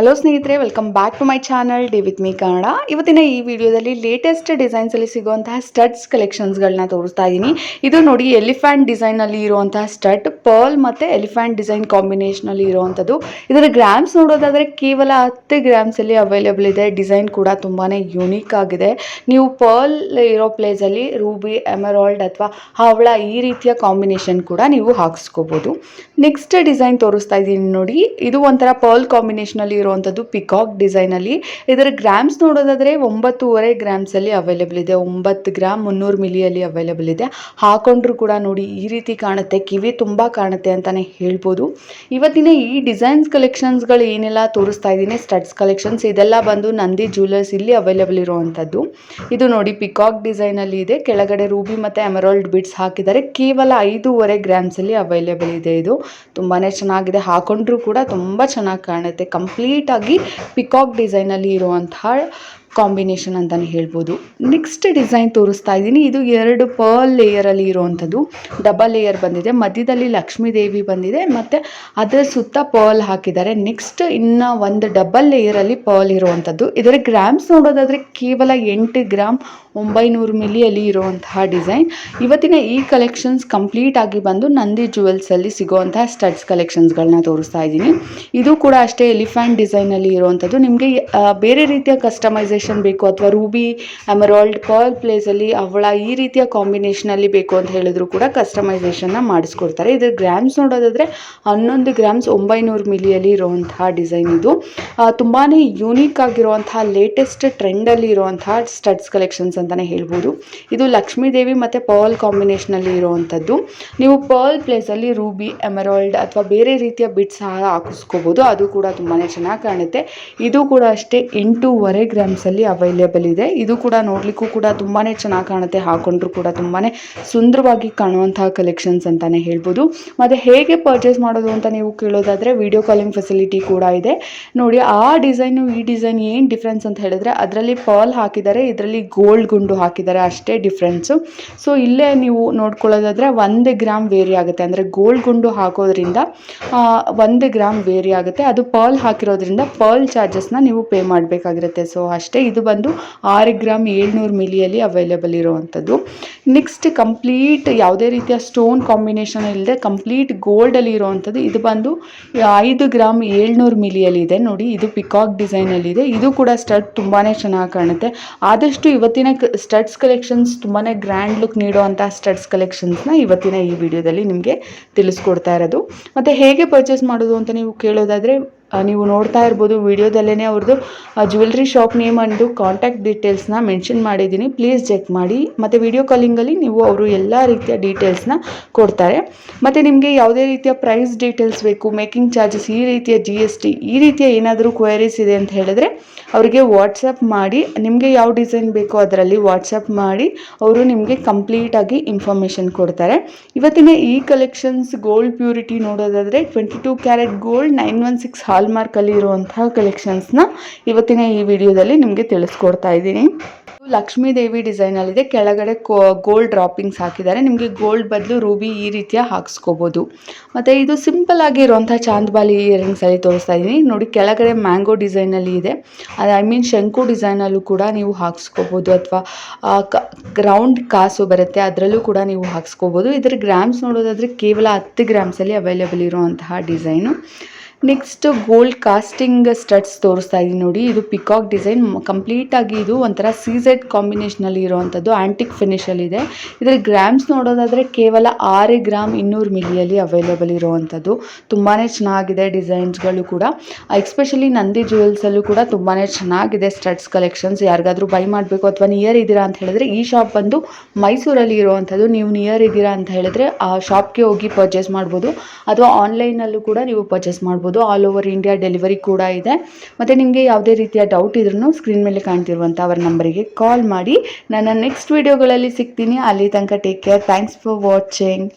Hello ಸ್ನೇಹಿತರೆ welcome back to my channel D with me Kannada ಇವತ್ತಿನ ಈ ವಿಡಿಯೋದಲ್ಲಿ ಲೇಟೆಸ್ಟ್ ಡಿಸೈನ್ಸಲ್ಲಿ ಸಿಗುವಂತಹ ಸ್ಟಡ್ಸ್ ಕಲೆಕ್ಷನ್ಸ್ಗಳನ್ನ ತೋರಿಸ್ತಾ ಇದ್ದೀನಿ ಇದು ನೋಡಿ ಎಲಿಫ್ಯಾಂಟ್ ಡಿಸೈನಲ್ಲಿ ಇರುವಂತಹ ಸ್ಟಡ್ ಪರ್ಲ್ ಮತ್ತು ಎಲಿಫ್ಯಾಂಟ್ ಡಿಸೈನ್ ಕಾಂಬಿನೇಷನಲ್ಲಿ ಇರುವಂಥದ್ದು. ಇದರ ಗ್ರಾಮ್ಸ್ ನೋಡೋದಾದರೆ ಕೇವಲ ಹತ್ತು ಗ್ರಾಮ್ಸಲ್ಲಿ ಅವೈಲೇಬಲ್ ಇದೆ. ಡಿಸೈನ್ ಕೂಡ ತುಂಬಾ ಯುನೀಕ್ ಆಗಿದೆ. ನೀವು ಪರ್ಲ್ ಇರೋ ಪ್ಲೇಸಲ್ಲಿ ರೂಬಿ ಎಮರಾಲ್ಡ್ ಅಥವಾ ಹವಳ ಈ ರೀತಿಯ ಕಾಂಬಿನೇಷನ್ ಕೂಡ ನೀವು ಹಾಕಿಸ್ಕೋಬೋದು. ನೆಕ್ಸ್ಟ್ ಡಿಸೈನ್ ತೋರಿಸ್ತಾ ಇದ್ದೀನಿ ನೋಡಿ. ಇದು ಒಂಥರ ಪರ್ಲ್ ಕಾಂಬಿನೇಷನಲ್ಲಿ ಇರುವಂಥದ್ದು ಪಿಕಾಕ್ ಡಿಸೈನಲ್ಲಿ ಇದರ ಗ್ರಾಮ್ಸ್ ನೋಡೋದಾದರೆ ಒಂಬತ್ತೂವರೆ ಗ್ರಾಮ್ಸಲ್ಲಿ ಅವೈಲೇಬಲ್ ಇದೆ. ಒಂಬತ್ತು ಗ್ರಾಮ್ ಮುನ್ನೂರು ಮಿಲಿಯಲ್ಲಿ ಅವೈಲೇಬಲ್ ಇದೆ. ಹಾಕೊಂಡ್ರು ಕೂಡ ನೋಡಿ ಈ ರೀತಿ ಕಾಣುತ್ತೆ. ಕಿವಿ ತುಂಬ ಕಾಣುತ್ತೆ ಅಂತಲೇ ಹೇಳ್ಬೋದು. ಇವತ್ತಿನ ಈ ಡಿಸೈನ್ಸ್ ಕಲೆಕ್ಷನ್ಸ್ಗಳು ಏನೆಲ್ಲ ತೋರಿಸ್ತಾ ಇದ್ದೀನಿ ಸ್ಟಡ್ಸ್ ಕಲೆಕ್ಷನ್ಸ್ ಇದೆಲ್ಲ ಬಂದು ನಂದಿ ಜ್ಯುವೆಲರ್ಸ್ ಇಲ್ಲಿ ಅವೈಲೇಬಲ್ ಇರುವಂಥದ್ದು ಇದು ನೋಡಿ ಪಿಕಾಕ್ ಡಿಸೈನಲ್ಲಿ ಇದೆ. ಕೆಳಗಡೆ ರೂಬಿ ಮತ್ತು ಎಮರಾಲ್ಡ್ ಬಿಡ್ಸ್ ಹಾಕಿದ್ದಾರೆ. ಕೇವಲ ಐದೂವರೆ ಗ್ರಾಮ್ಸಲ್ಲಿ ಅವೈಲೇಬಲ್ ಇದೆ ಇದು. ತುಂಬಾ ಚೆನ್ನಾಗಿದೆ. ಹಾಕೊಂಡ್ರು ಕೂಡ ತುಂಬ ಚೆನ್ನಾಗಿ ಕಾಣುತ್ತೆ. ಕಂಪ್ಲೀಟಾಗಿ ಪಿಕಾಕ್ ಡಿಸೈನಲ್ಲಿ ಇರುವಂತಹ ಕಾಂಬಿನೇಷನ್ ಅಂತಲೇ ಹೇಳ್ಬೋದು. ನೆಕ್ಸ್ಟ್ ಡಿಸೈನ್ ತೋರಿಸ್ತಾ ಇದ್ದೀನಿ. ಇದು ಎರಡು ಪರ್ಲ್ ಲೇಯರಲ್ಲಿ ಇರೋವಂಥದ್ದು. ಡಬಲ್ ಲೇಯರ್ ಬಂದಿದೆ. ಮಧ್ಯದಲ್ಲಿ ಲಕ್ಷ್ಮೀ ದೇವಿ ಬಂದಿದೆ. ಮತ್ತು ಅದರ ಸುತ್ತ ಪರ್ಲ್ ಹಾಕಿದ್ದಾರೆ. ನೆಕ್ಸ್ಟ್ ಇನ್ನು ಒಂದು ಡಬಲ್ ಲೇಯರಲ್ಲಿ ಪರ್ಲ್ ಇರುವಂಥದ್ದು. ಇದರ ಗ್ರಾಮ್ಸ್ ನೋಡೋದಾದರೆ ಕೇವಲ ಎಂಟು ಗ್ರಾಮ್ ಒಂಬೈನೂರು ಮಿಲಿಯಲ್ಲಿ ಇರುವಂತಹ ಡಿಸೈನ್ ಇವತ್ತಿನ ಈ ಕಲೆಕ್ಷನ್ಸ್ ಕಂಪ್ಲೀಟ್ ಆಗಿ ಬಂದು ನಂದಿ ಜುವೆಲ್ಸಲ್ಲಿ ಸಿಗುವಂತಹ ಸ್ಟಡ್ಸ್ ಕಲೆಕ್ಷನ್ಸ್ಗಳನ್ನ ತೋರಿಸ್ತಾ ಇದ್ದೀನಿ. ಇದು ಕೂಡ ಅಷ್ಟೇ ಎಲಿಫ್ಯಾಂಟ್ ಡಿಸೈನಲ್ಲಿ ಇರುವಂಥದ್ದು. ನಿಮಗೆ ಬೇರೆ ರೀತಿಯ ಕಸ್ಟಮೈಸೇಷನ್ ಬೇಕು ಅಥವಾ ರೂಬಿ ಎಮರಾಲ್ಡ್ ಪರ್ಲ್ ಪ್ಲೇಸಲ್ಲಿ ಅವಳ ಈ ರೀತಿಯ ಕಾಂಬಿನೇಷನಲ್ಲಿ ಬೇಕು ಅಂತ ಹೇಳಿದ್ರು ಕೂಡ ಕಸ್ಟಮೈಸೇಷನ್ನ ಮಾಡಿಸ್ಕೊಡ್ತಾರೆ. ಇದ್ರ ಗ್ರಾಮ್ಸ್ ನೋಡೋದಾದರೆ ಹನ್ನೊಂದು ಗ್ರಾಮ್ಸ್ ಒಂಬೈನೂರು ಮಿಲಿಯಲ್ಲಿ ಇರುವಂತಹ ಡಿಸೈನ್ ಇದು. ತುಂಬಾ ಯೂನಿಕ್ ಆಗಿರುವಂತಹ ಲೇಟೆಸ್ಟ್ ಟ್ರೆಂಡಲ್ಲಿ ಇರುವಂತಹ ಸ್ಟಡ್ಸ್ ಕಲೆಕ್ಷನ್ಸ್ ಅಂತಲೇ ಹೇಳ್ಬೋದು. ಇದು ಲಕ್ಷ್ಮೀದೇವಿ ಮತ್ತು ಪರ್ಲ್ ಕಾಂಬಿನೇಷನಲ್ಲಿ ಇರುವಂಥದ್ದು. ನೀವು ಪರ್ಲ್ ಪ್ಲೇಸಲ್ಲಿ ರೂಬಿ ಎಮರಾಲ್ಡ್ ಅಥವಾ ಬೇರೆ ರೀತಿಯ ಬಿಟ್ಸ್ ಸಹ ಹಾಕಿಸ್ಕೋಬೋದು. ಅದು ಕೂಡ ತುಂಬಾ ಚೆನ್ನಾಗಿ ಕಾಣುತ್ತೆ. ಇದು ಕೂಡ ಅಷ್ಟೇ ಎಂಟೂವರೆ ಗ್ರಾಮ್ಸಲ್ಲಿ ಅವೈಲೇಬಲ್ ಇದೆ. ಇದು ಕೂಡ ನೋಡಲಿಕ್ಕೂ ಕೂಡ ತುಂಬಾ ಚೆನ್ನಾಗಿ ಕಾಣುತ್ತೆ. ಹಾಕೊಂಡ್ರು ಕೂಡ ತುಂಬಾ ಸುಂದರವಾಗಿ ಕಾಣುವಂತಹ ಕಲೆಕ್ಷನ್ಸ್ ಅಂತಾನೆ ಹೇಳ್ಬೋದು. ಮತ್ತೆ ಹೇಗೆ ಪರ್ಚೇಸ್ ಮಾಡೋದು ಅಂತ ನೀವು ಕೇಳೋದಾದ್ರೆ ವಿಡಿಯೋ ಕಾಲಿಂಗ್ ಫೆಸಿಲಿಟಿ ಕೂಡ ಇದೆ. ನೋಡಿ, ಆ ಡಿಸೈನು ಈ ಡಿಸೈನ್ ಏನು ಡಿಫ್ರೆನ್ಸ್ ಅಂತ ಹೇಳಿದ್ರೆ ಅದರಲ್ಲಿ ಪರ್ಲ್ ಹಾಕಿದ್ದಾರೆ, ಇದರಲ್ಲಿ ಗೋಲ್ಡ್ ಗುಂಡು ಹಾಕಿದ್ದಾರೆ. ಅಷ್ಟೇ ಡಿಫ್ರೆನ್ಸು ಸೊ ಇಲ್ಲೇ ನೀವು ನೋಡ್ಕೊಳ್ಳೋದಾದ್ರೆ ಒಂದೇ ಗ್ರಾಮ್ ವೇರಿ ಆಗುತ್ತೆ. ಅಂದರೆ ಗೋಲ್ಡ್ ಗುಂಡು ಹಾಕೋದ್ರಿಂದ ಒಂದು ಗ್ರಾಮ್ ವೇರಿ ಆಗುತ್ತೆ. ಅದು ಪರ್ಲ್ ಹಾಕಿರೋದ್ರಿಂದ ಪರ್ಲ್ ಚಾರ್ಜಸ್ನ ನೀವು ಪೇ ಮಾಡಬೇಕಾಗಿರುತ್ತೆ. ಸೊ ಅಷ್ಟೇ ಇದು ಬಂದು ಆರು ಗ್ರಾಮ್ ಏಳ್ನೂರು ಮಿಲಿಯಲ್ಲಿ ಅವೈಲೇಬಲ್ ಇರುವಂಥದ್ದು. ನೆಕ್ಸ್ಟ್ ಕಂಪ್ಲೀಟ್ ಯಾವುದೇ ರೀತಿಯ ಸ್ಟೋನ್ ಕಾಂಬಿನೇಷನ್ ಇಲ್ಲದೆ ಕಂಪ್ಲೀಟ್ ಗೋಲ್ಡಲ್ಲಿ ಇರುವಂಥದ್ದು. ಇದು ಬಂದು ಐದು ಗ್ರಾಮ್ ಏಳ್ನೂರು ಮಿಲಿಯಲ್ಲಿ ಇದೆ. ನೋಡಿ, ಇದು ಪಿಕಾಕ್ ಡಿಸೈನಲ್ಲಿದೆ ಇದು. ಕೂಡ ಸ್ಟಡ್ ತುಂಬಾ ಚೆನ್ನಾಗಿ ಕಾಣುತ್ತೆ. ಆದಷ್ಟು ಇವತ್ತಿನ ಸ್ಟಡ್ಸ್ ಕಲೆಕ್ಷನ್ಸ್ ತುಂಬಾ ಗ್ರ್ಯಾಂಡ್ ಲುಕ್ ನೀಡುವಂಥ ಸ್ಟಡ್ಸ್ ಕಲೆಕ್ಷನ್ಸ್ನ ಇವತ್ತಿನ ಈ ವಿಡಿಯೋದಲ್ಲಿ ನಿಮಗೆ ತಿಳಿಸ್ಕೊಡ್ತಾ ಇರೋದು. ಮತ್ತು ಹೇಗೆ ಪರ್ಚೇಸ್ ಮಾಡೋದು ಅಂತ ನೀವು ಕೇಳೋದಾದರೆ ನೀವು ನೋಡ್ತಾ ಇರ್ಬೋದು ವಿಡಿಯೋದಲ್ಲೇ ಅವ್ರದ್ದು jewellery shop name and contact ಡೀಟೇಲ್ಸ್ನ mention ಮಾಡಿದ್ದೀನಿ. ಪ್ಲೀಸ್ ಚೆಕ್ ಮಾಡಿ. ಮತ್ತು ವಿಡಿಯೋ ಕಾಲಿಂಗಲ್ಲಿ ನೀವು ಅವರು ಎಲ್ಲ ರೀತಿಯ ಡೀಟೇಲ್ಸ್ನ ಕೊಡ್ತಾರೆ. ಮತ್ತು ನಿಮಗೆ ಯಾವುದೇ ರೀತಿಯ ಪ್ರೈಸ್ ಡೀಟೇಲ್ಸ್ ಬೇಕು ಮೇಕಿಂಗ್ ಚಾರ್ಜಸ್ ಈ ರೀತಿಯ ಜಿ ಎಸ್ ಟಿ ಈ ರೀತಿಯ ಏನಾದರೂ ಕ್ವೈರೀಸ್ ಇದೆ ಅಂತ ಹೇಳಿದ್ರೆ ಅವರಿಗೆ ವಾಟ್ಸಪ್ ಮಾಡಿ. ನಿಮಗೆ ಯಾವ ಡಿಸೈನ್ ಬೇಕೋ ಅದರಲ್ಲಿ ವಾಟ್ಸಪ್ ಮಾಡಿ. ಅವರು ನಿಮಗೆ ಕಂಪ್ಲೀಟಾಗಿ ಇನ್ಫಾರ್ಮೇಷನ್ ಕೊಡ್ತಾರೆ. ಇವತ್ತಿನ ಈ ಕಲೆಕ್ಷನ್ಸ್ ಗೋಲ್ಡ್ ಪ್ಯೂರಿಟಿ ನೋಡೋದಾದರೆ twenty two carat gold nine one six ಹಾಲ್ಮಾರ್ಕಲ್ಲಿ ಇರುವಂತಹ ಕಲೆಕ್ಷನ್ಸ್ನ ಇವತ್ತಿನ ಈ ವಿಡಿಯೋದಲ್ಲಿ ನಿಮಗೆ ತಿಳಿಸ್ಕೊಡ್ತಾ ಇದ್ದೀನಿ. ಲಕ್ಷ್ಮೀ ದೇವಿ ಡಿಸೈನಲ್ಲಿದೆ ಕೆಳಗಡೆ ಗೋಲ್ಡ್ ಡ್ರಾಪಿಂಗ್ಸ್ ಹಾಕಿದ್ದಾರೆ. ನಿಮಗೆ ಗೋಲ್ಡ್ ಬದಲು ರೂಬಿ ಈ ರೀತಿಯ ಹಾಕ್ಸ್ಕೋಬೋದು. ಮತ್ತು ಇದು ಸಿಂಪಲ್ ಆಗಿ ಚಾಂದ್ಬಾಲಿ ಇಯರಿಂಗ್ಸಲ್ಲಿ ತೋರಿಸ್ತಾ ಇದ್ದೀನಿ. ನೋಡಿ, ಕೆಳಗಡೆ ಮ್ಯಾಂಗೋ ಡಿಸೈನಲ್ಲಿ ಇದೆ. ಅದು ಐ ಮೀನ್ ಶಂಕು ಡಿಸೈನಲ್ಲೂ ಕೂಡ ನೀವು ಹಾಕ್ಸ್ಕೋಬೋದು. ಅಥವಾ ಗ್ರೌಂಡ್ ಕಾಸು ಬರುತ್ತೆ, ಅದರಲ್ಲೂ ಕೂಡ ನೀವು ಹಾಕ್ಸ್ಕೋಬೋದು. ಇದರ ಗ್ರಾಮ್ಸ್ ನೋಡೋದಾದರೆ ಕೇವಲ ಹತ್ತು ಗ್ರಾಮ್ಸಲ್ಲಿ ಅವೈಲೇಬಲ್ ಇರುವಂತಹ design next gold casting studs ತೋರಿಸ್ತಾ ಇದ್ದೀನಿ ನೋಡಿ. ಇದು ಪಿಕಾಕ್ ಡಿಸೈನ್ ಕಂಪ್ಲೀಟಾಗಿ ಇದು ಒಂಥರ ಸೀಸೆಡ್ ಕಾಂಬಿನೇಷನಲ್ಲಿ ಇರುವಂಥದ್ದು ಆ್ಯಂಟಿಕ್ ಫಿನಿಷಲ್ಲಿದೆ ಇದರ ಗ್ರಾಮ್ಸ್ ನೋಡೋದಾದರೆ ಕೇವಲ ಆರು ಗ್ರಾಮ್ ಇನ್ನೂರು ಮಿಲಿಯಲ್ಲಿ ಅವೈಲೇಬಲ್ ಇರುವಂಥದ್ದು. ತುಂಬಾ ಚೆನ್ನಾಗಿದೆ ಡಿಸೈನ್ಸ್ಗಳು ಕೂಡ. ಎಕ್ಸ್ಪೆಷಲಿ ನಂದಿ ಜ್ಯುವೆಲ್ಸಲ್ಲೂ ಕೂಡ ತುಂಬಾ ಚೆನ್ನಾಗಿದೆ ಸ್ಟಡ್ಸ್ ಕಲೆಕ್ಷನ್ಸ್ ಯಾರಿಗಾದರೂ ಬೈ ಮಾಡಬೇಕು ಅಥವಾ ನಿಯರ್ ಇದ್ದೀರಾ ಅಂತ ಹೇಳಿದ್ರೆ ಈ ಶಾಪ್ ಬಂದು ಮೈಸೂರಲ್ಲಿ ಇರುವಂಥದ್ದು. ನೀವು ನಿಯರ್ ಇದ್ದೀರಾ ಅಂತ ಹೇಳಿದ್ರೆ ಆ ಶಾಪ್ಗೆ ಹೋಗಿ ಪರ್ಚೇಸ್ ಮಾಡ್ಬೋದು. ಅಥವಾ ಆನ್ಲೈನಲ್ಲೂ ಕೂಡ ನೀವು ಪರ್ಚೇಸ್ ಮಾಡ್ಬೋದು. ಆಲ್ ಓವರ್ ಇಂಡಿಯಾ ಡೆಲಿವರಿ ಕೂಡ ಇದೆ. ಮತ್ತು ನಿಮಗೆ ಯಾವುದೇ ರೀತಿಯ ಡೌಟ್ ಇದ್ರೂ ಸ್ಕ್ರೀನ್ ಮೇಲೆ ಕಾಣ್ತಿರುವಂಥ ಅವರ ನಂಬರಿಗೆ ಕಾಲ್ ಮಾಡಿ. ನಾನು ನೆಕ್ಸ್ಟ್ ವೀಡಿಯೋಗಳಲ್ಲಿ ಸಿಗ್ತೀನಿ. ಅಲ್ಲಿ ತನಕ take care thanks for watching